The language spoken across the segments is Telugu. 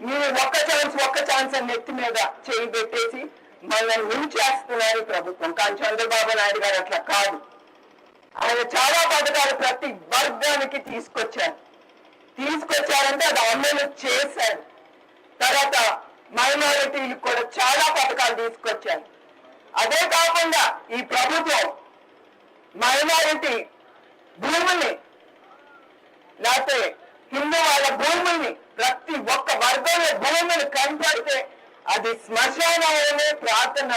మీరు ఒక్క ఛాన్స్ ఒక్క ఛాన్స్ అని నెత్తి మీద చేయి పెట్టేసి మనల్ని ముంచేస్తున్నారు ప్రభుత్వం. కానీ చంద్రబాబు నాయుడు గారు అట్లా కాదు. ఆయన చాలా పథకాలు ప్రతి వర్గానికి తీసుకొచ్చారు. తీసుకొచ్చారంటే అది అమలు చేశారు. తర్వాత మైనారిటీలకు కూడా చాలా పథకాలు తీసుకొచ్చారు. అదే కాకుండా ఈ ప్రభుత్వం మైనారిటీ భూముల్ని లేకపోతే హిందూ వాళ్ళ భూముల్ని ప్రతి ఒక్క వర్గంలో భూములు కనపడితే అది శ్మశానంలోనే ప్రార్థన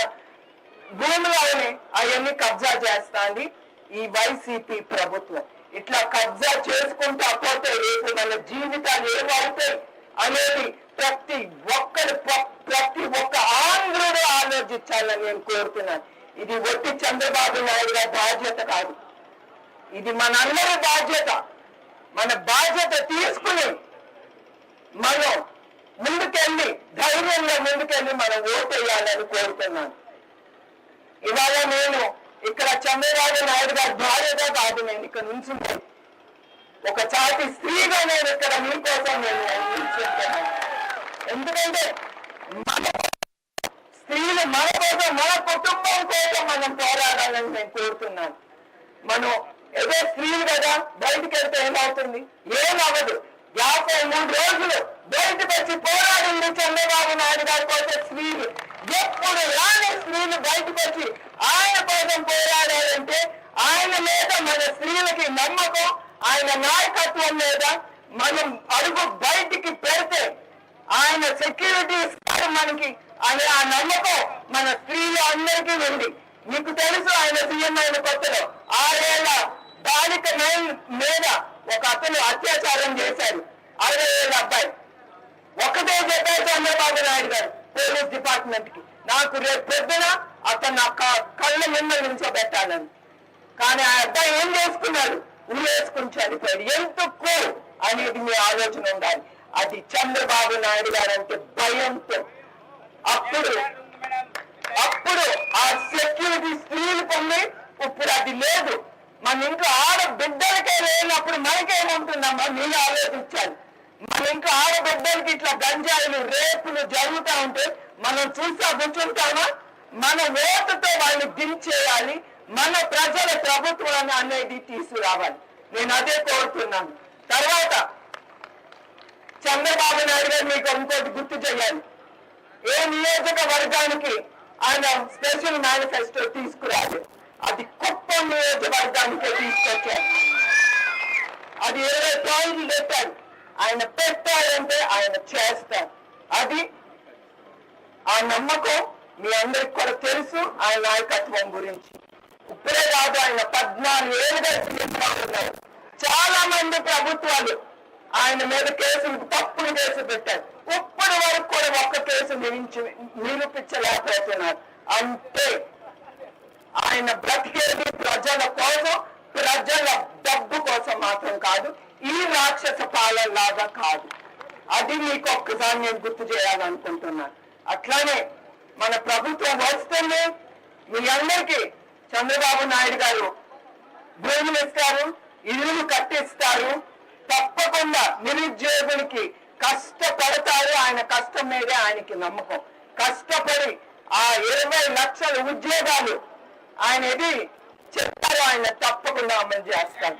భూములని అవన్నీ కబ్జా చేస్తాంది ఈ వైసీపీ ప్రభుత్వం. ఇట్లా కబ్జా చేసుకుంటా పోతే రేపు మన జీవితాలు ఏమవుతాయి అనేది ప్రతి ఒక్కరు ప్రతి ఒక్క ఆంధ్రుడు ఆలోచించాలని నేను కోరుతున్నాను. ఇది ఒట్టి చంద్రబాబు నాయుడు గారి బాధ్యత కాదు. ఇది మనందరి బాధ్యత. మన బాధ్యత తీసుకుని మనం ధైర్యంగా ముందుకెళ్ళి మనం ఓటు వేయాలని కోరుతున్నాను. ఇవాళ నేను ఇక్కడ చంద్రబాబు నాయుడు గారి భార్యగా కాదు నేను ఇక్కడ నుంచి ఒక చాటి స్త్రీగా నేను ఇక్కడ మీకోసం నేను ఎందుకంటే మన స్త్రీలు మన కోసం మన కుటుంబం కోసం మనం పోరాడాలని నేను కోరుతున్నాను. మనం ఏదో స్త్రీలు కదా బయటికి వెళ్తే ఏమవుతుంది? ఏమవ్వదు. యాభై మూడు రోజులు బయట వచ్చి పోరాడింది చంద్రబాబు నాయుడు గారి కోసం స్త్రీలు ఎప్పుడు రాని స్త్రీలు బయటకు వచ్చి ఆయన కోసం పోరాడారంటే ఆయన మీద మన స్త్రీలకి నమ్మకం ఆయన నాయకత్వం మీద మనం అడుగు బయటికి పెడితే ఆయన సెక్యూరిటీ ఇస్తారు మనకి అనే ఆ నమ్మకం మన స్త్రీలు అందరికీ ఉంది. మీకు తెలుసు ఆయన సీఎం అయిన కొత్తలో ఆరేళ్ళ బాలిక మీద ఒక అతను అత్యాచారం చేశారు అరవై ఏళ్ళ అబ్బాయి. చంద్రబాబు నాయుడు గారు పోలీస్ డిపార్ట్మెంట్కి. నాకు రేపు పొద్దున అతను నా కళ్ళ నిన్న నుంచోబెట్టాలని కానీ ఆ అబ్బాయి ఏం చేసుకున్నాడు? ఉరేసుకుని చనిపోయాడు. ఎందుకు అనేది మీ ఆలోచన ఉండాలి. అది చంద్రబాబు నాయుడు గారు అంటే భయంతో. అప్పుడు అప్పుడు ఆ సెక్యూరిటీ స్త్రీలు పొంది ఇప్పుడు అది లేదు. మన ఇంట్లో ఆడ బిడ్డలకే లేనప్పుడు మనకేముంటుందమ్మా మీరు ఆలోచించాలి. మన ఇంట్లో ఆడబిడ్డలకి ఇట్లా గంజాయిలు రేపులు జరుగుతూ ఉంటే మనం చూసా కూర్చుంటామా మన ఓటుతో వాళ్ళని దించేయాలి మన ప్రజల ప్రభుత్వాన్ని అనేది తీసుకురావాలి. నేను అదే కోరుతున్నాను. తర్వాత చంద్రబాబు నాయుడు గారు మీకు ఇంకోటి గుర్తు చేయాలి. ఏ నియోజకవర్గానికి ఆయన స్పెషల్ మేనిఫెస్టో తీసుకురాదు అది కుప్పం నియోజకవర్గానికే తీసుకొచ్చారు. అది ఇరవై పాయింట్లు పెట్టారు ఆయన పెట్టారంటే ఆయన చేస్తారు అది ఆ నమ్మకం మీ అందరికి కూడా తెలుసు ఆయన నాయకత్వం గురించి. ఇప్పుడే కాదు ఆయన పద్నాలుగు ఏళ్ళుగా ఉన్నారు. చాలా మంది ప్రభుత్వాలు ఆయన మీద కేసులు తప్పుడు కేసు పెట్టారు. ఇప్పటి వరకు కూడా ఒక్క కేసు నిరూపించి నిరూపించలేకపోతున్నారు. అంటే ఆయన బ్రతికేది ప్రజల కోసం ప్రజల డబ్బు కోసం మాత్రం కాదు ఈ రాక్షస పాలన లాగా కాదు. అది మీకు ఒక్కసారి నేను గుర్తు చేయాలనుకుంటున్నాను అట్లానే మన ప్రభుత్వం వస్తుంది మీ అందరికీ చంద్రబాబు నాయుడు గారు భూములు ఇస్తారు ఇల్లు కట్టిస్తారు. తప్పకుండా నిరుద్యోగులకి కష్టపడతారు ఆయన కష్టం మీదే ఆయనకి నమ్మకం. కష్టపడి ఆ ఇరవై లక్షల ఉద్యోగాలు ఆయన ఇది చెప్తారు ఆయన తప్పకుండా అమలు చేస్తారు